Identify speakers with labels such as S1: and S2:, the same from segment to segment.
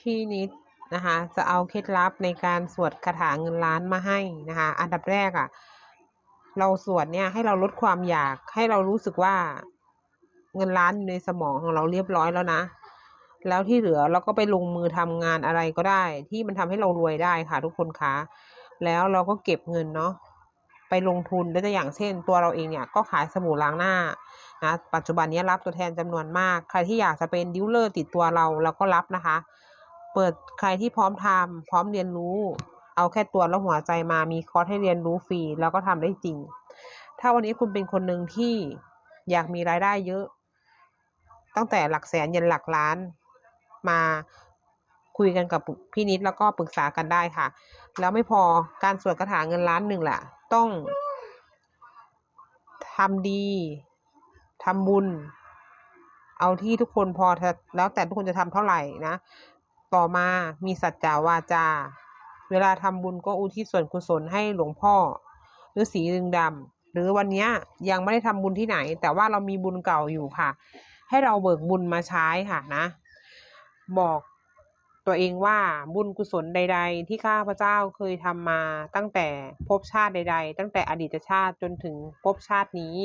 S1: พี่นิดนะคะจะเอาเคล็ดลับในการสวดคาถาเงินล้านมาให้นะคะอันดับแรกอะ่ะเราสวดเนี่ยให้เราลดความอยากให้เรารู้สึกว่าเงินล้านอยู่ในสมองของเราเรียบร้อยแล้วนะ แล้วที่เหลือเราก็ไปลงมือทำงานอะไรก็ได้ ที่มันทำให้เรารวยได้ค่ะ ทุกคนคะแล้วเราก็เก็บเงินเนาะไปลงทุนได้อย่างเช่น ตัวเราเองเนี่ยก็ขายสบู่ล้างหน้านะปัจจุบันนี้รับตัวแทนจำนวนมาก ใครที่อยากจะเป็นดิวเลอร์ติดตัวเราเราก็รับนะคะ เปิดใครที่พร้อมทำพร้อมเรียนรู้ เอาแค่ตัวแล้วหัวใจมามีคอร์สให้เรียนรู้ฟรีแล้วก็ทำได้จริง ถ้าวันนี้คุณเป็นคนหนึ่งที่อยากมีรายได้เยอะ ตั้งแต่หลักแสนยันหลักล้านมาคุยกันกับพี่นิดแล้วก็ปรึกษากันได้ค่ะ แล้วไม่พอการสวดคาถาเงินล้านหนึ่งแหละต้องทำดีทำบุญ เอาที่ทุกคนพอแล้วแต่ทุกคนจะทำเท่าไหร่นะ ต่อมามีสัจจาวาจา เวลาทำบุญก็อุทิศส่วนกุศลให้หลวงพ่อหรือสีรึงดำหรือวันนี้ยังไม่ได้ทำบุญที่ไหน แต่ว่าเรามีบุญเก่าอยู่ค่ะ ให้เราเบิกบุญมาใช้ค่ะนะ บอกตัวเองว่าบุญกุศลใด ๆ ที่ข้าพเจ้าเคยทำมาตั้งแต่ภพชาติใด ๆ ตั้งแต่อดีตชาติจนถึงภพชาตินี้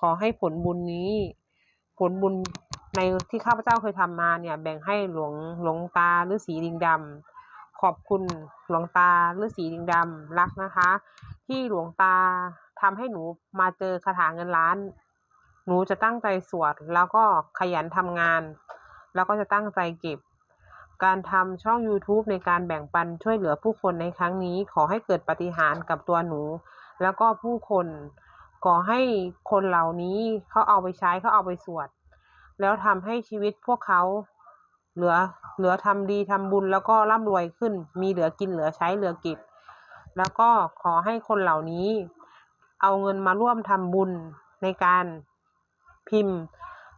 S1: ขอให้ผลบุญนี้ ผลบุญ ในที่ข้าพเจ้าเคยทำมาเนี่ย แบ่งให้หลวงหลวงตาหรือสีดิงดำขอบคุณหลวงตาหรือสีดิงดำรักนะคะ ที่หลวงตาทำให้หนูมาเจอคาถาเงินล้าน หนูจะตั้งใจสวด แล้วก็ขยันทำงาน แล้วก็จะตั้งใจเก็บ การทำช่อง YouTube ในการแบ่งปันช่วยเหลือผู้คนในครั้งนี้ ขอให้เกิดปฏิหารกับตัวหนู แล้วก็ผู้คนขอให้คนเหล่านี้เขาเอาไปใช้เขาเอาไปสวด แล้วทำให้ชีวิตพวกเขา เหลือเหลือทำดีทำบุญแล้วก็ร่ำรวยขึ้น มีเหลือกินเหลือใช้เหลือเก็บ แล้วก็ขอให้คนเหล่านี้ เอาเงินมาร่วมทำบุญในการพิมพ์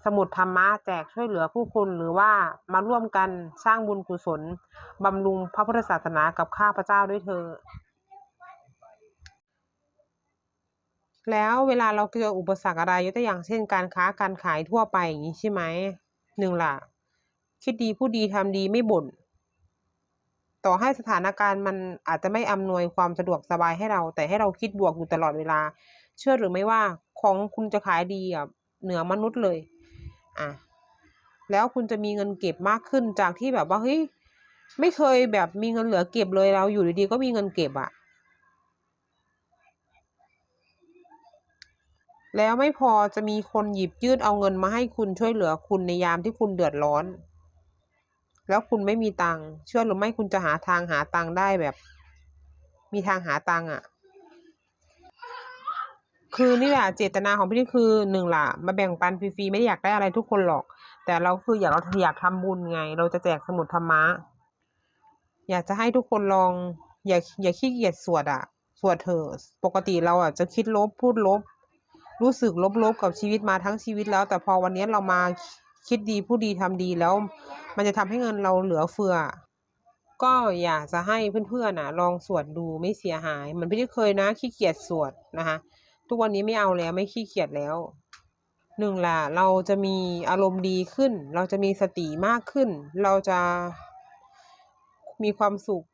S1: สมุดธรรมะแจกช่วยเหลือผู้คนหรือว่ามาร่วมกันสร้างบุญกุศลบำรุงพระพุทธศาสนากับข้าพเจ้าด้วยเธอ แล้วเวลาเราเจออุปสรรคอะไรยกตัวอย่างเช่นการค้าการขายทั่วไปอย่างนี้ใช่ไหมหนึ่งล่ะ คิดดีพูดดีทำดีไม่บ่นต่อให้สถานการณ์มันอาจจะไม่อำนวยความสะดวกสบายให้เรา แต่ให้เราคิดบวกอยู่ตลอดเวลา เชื่อหรือไม่ว่าของคุณจะขายดีอะเหนือมนุษย์เลยอะแล้วคุณจะมีเงินเก็บมากขึ้นจากที่แบบว่าเฮ้ยไม่เคยแบบมีเงินเหลือเก็บเลยเราอยู่ดีๆก็มีเงินเก็บอะ แล้วไม่พอจะมีคนหยิบยื่นเอาเงินมาให้คุณช่วยเหลือคุณในยามที่คุณเดือดร้อน แล้วคุณไม่มีตังค์เชื่อหรือไม่คุณจะหาทางหาตังค์ได้แบบ มีทางหาตังค์อะ คือนี่แหละเจตนาของพี่นี่คือหนึ่งล่ะ มาแบ่งปันฟรีๆไม่ได้อยากได้อะไรทุกคนหรอก แต่เราคืออยากเราอยากทำบุญไง เราจะแจกสมุดธรรมะ อยากจะให้ทุกคนลอง อย่าอย่าขี้เกียจสวดอะสวดเถอะปกติเราอะจะคิดลบพูดลบ รู้สึกลบๆกับชีวิตมาทั้งชีวิตแล้ว แต่พอวันนี้เรามาคิดดีพูดดีทำดีแล้ว มันจะทำให้เงินเราเหลือเฟือ ก็อยากจะให้เพื่อนๆนะลองสวดดูไม่เสียหายมือนพี่ที่เคยนะขี้เกียจสวดนะคะ ทุกวันนี้ไม่เอาแล้วไม่ขี้เกียจแล้วหนึ่งละเราจะมีอารมณ์ดีขึ้น เราจะมีสติมากขึ้น เราจะมีความสุข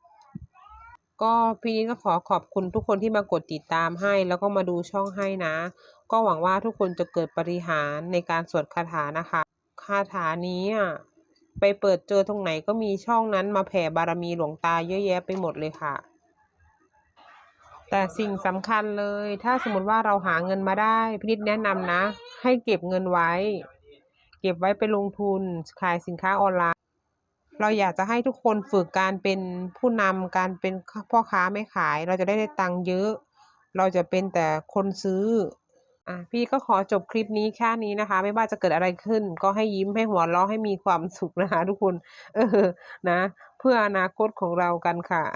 S1: ก็พี่นี้ก็ขอขอบคุณทุกคนที่มากดติดตามให้ แล้วก็มาดูช่องให้นะ ก็หวังว่าทุกคนจะเกิดปริหารในการสวดคาถานะคะคาถานี้อะไปเปิดเจอตรงไหนก็มีช่องนั้นมาแผ่บารมีหลวงตาเยอะแยะไปหมดเลยค่ะ แต่สิ่งสำคัญเลย ถ้าสมมติว่าเราหาเงินมาได้พินิจแนะนำนะ ให้เก็บเงินไว้ เก็บไว้ไปลงทุนขายสินค้าออนไลน์ เราอยากจะให้ทุกคนฝึกการเป็นผู้นำการเป็นพ่อค้าไม่ขาย เราจะได้ได้ตังค์เยอะ เราจะเป็นแต่คนซื้ออะพี่ก็ขอจบคลิปนี้แค่นี้นะคะ ไม่ว่าจะเกิดอะไรขึ้น ก็ให้ยิ้มให้หัวเราะให้มีความสุขนะคะ ทุกคน เออนะ เพื่ออนาคตของเรากันค่ะ